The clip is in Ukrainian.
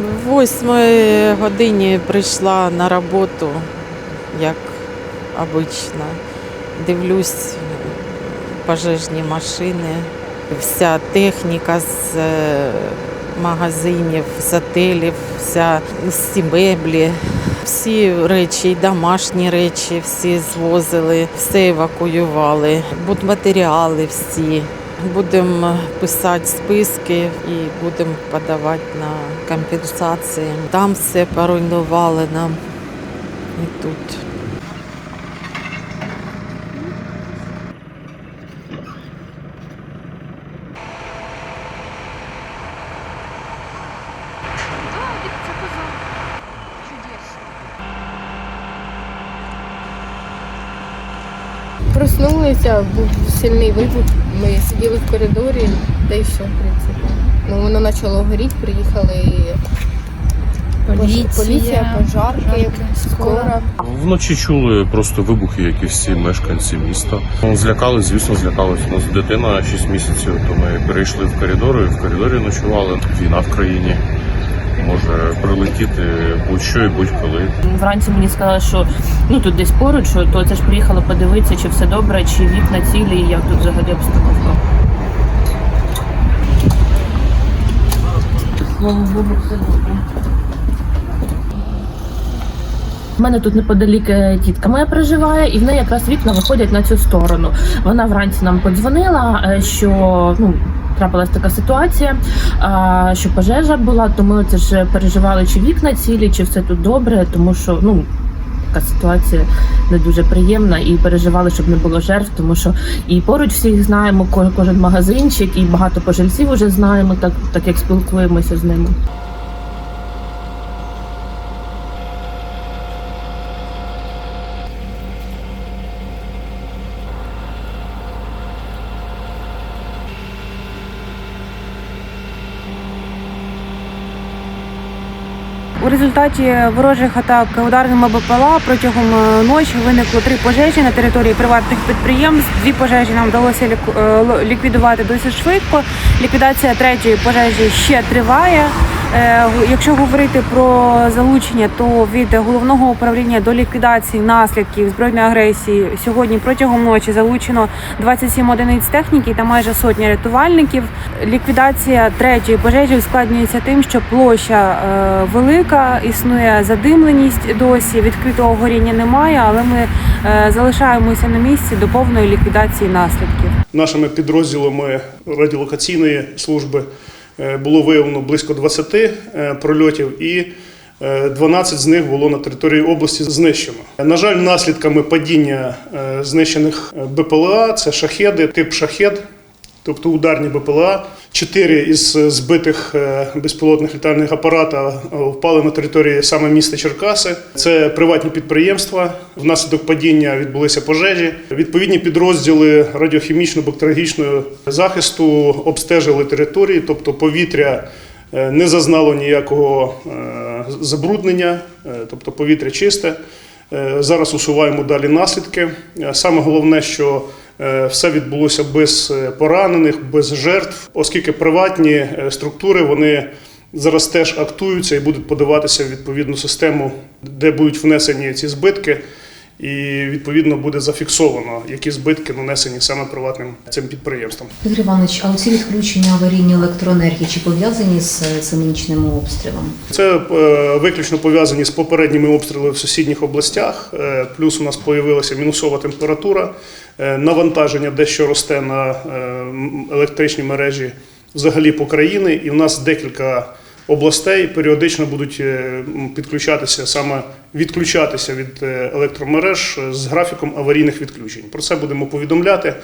В восьмій годині прийшла на роботу, як обично. Дивлюсь пожежні машини, вся техніка з е, магазинів, з отелів, вся всі меблі, всі речі, і домашні речі, всі звозили, все евакуювали, будматеріали всі. Будемо писати списки і будемо подавати на компенсації. Там все поруйнували нам і тут. Проснулися, був сильний вибух. Ми сиділи в коридорі, та й все, в принципі. Ну, воно почало горіти, приїхали Поліція, поліція пожарки, скора. Вночі чули просто вибухи, як і всі мешканці міста. Ну, Злякались, звісно, злякались. У нас дитина 6 місяців, то ми перейшли в коридори, в коридорі ночували. Війна в країні може прилетіти будь-що і будь-коли. Вранці мені сказали, що ну тут десь поруч, то це ж приїхали подивитися, чи все добре, чи вікна цілі, і як тут взагалі обстановка. У мене тут неподалік е, тітка моя проживає, і в неї якраз вікна виходять на цю сторону. Вона вранці нам подзвонила, е, що ну. Трапилась така ситуація, що пожежа була, то ми це ж переживали, чи вікна цілі, чи все тут добре, тому що ну така ситуація не дуже приємна, і переживали, щоб не було жертв, тому що і поруч всіх знаємо, ко- кожен магазинчик, і багато пожильців вже знаємо, так, так як спілкуємося з ними. У результаті ворожих атак ударними БПЛА протягом е, ночі виникло три пожежі на території приватних підприємств. Дві пожежі нам вдалося е, ліквідувати досить швидко. Ліквідація третьої пожежі ще триває. Е, Якщо говорити про залучення, то від головного управління до ліквідації наслідків збройної агресії сьогодні протягом ночі залучено 27 одиниць техніки та майже сотня рятувальників. Ліквідація третьої пожежі ускладнюється тим, що площа е, велика, існує задимленість досі. Відкритого горіння немає, але ми е, залишаємося на місці до повної ліквідації наслідків. Нашими підрозділами радіолокаційної служби було виявлено близько 20 е, прольотів і е, 12 з них було на території області знищено. На жаль, наслідками падіння е, знищених е, БПЛА це шахеди, тип шахед, тобто ударні БПЛА. Чотири із збитих е, безпілотних літальних апарата е, впали на території саме міста Черкаси. Це приватні підприємства. Внаслідок падіння відбулися пожежі. Відповідні підрозділи радіохімічно-бактеріологічного захисту обстежили території, тобто повітря е, не зазнало ніякого е, забруднення, е, тобто повітря чисте. Е, Зараз усуваємо далі наслідки. Е, Саме головне, що е, все відбулося без е, поранених, без жертв, оскільки приватні е, структури вони зараз теж актуються і будуть подаватися в відповідну систему, де будуть внесені ці збитки. І відповідно буде зафіксовано, які збитки нанесені саме приватним цим підприємствам. Петро Іванович, а оці відключення аварійні електроенергії чи пов'язані з е, цими нічними обстрілами? Це е, виключно пов'язані з попередніми обстрілами в сусідніх областях. Е, Плюс у нас з'явилася мінусова температура, е, навантаження дещо росте на е, електричні мережі взагалі по країні. І в нас декілька областей періодично будуть е, підключатися саме відключатися від е, електромереж з графіком аварійних відключень. Про це будемо повідомляти.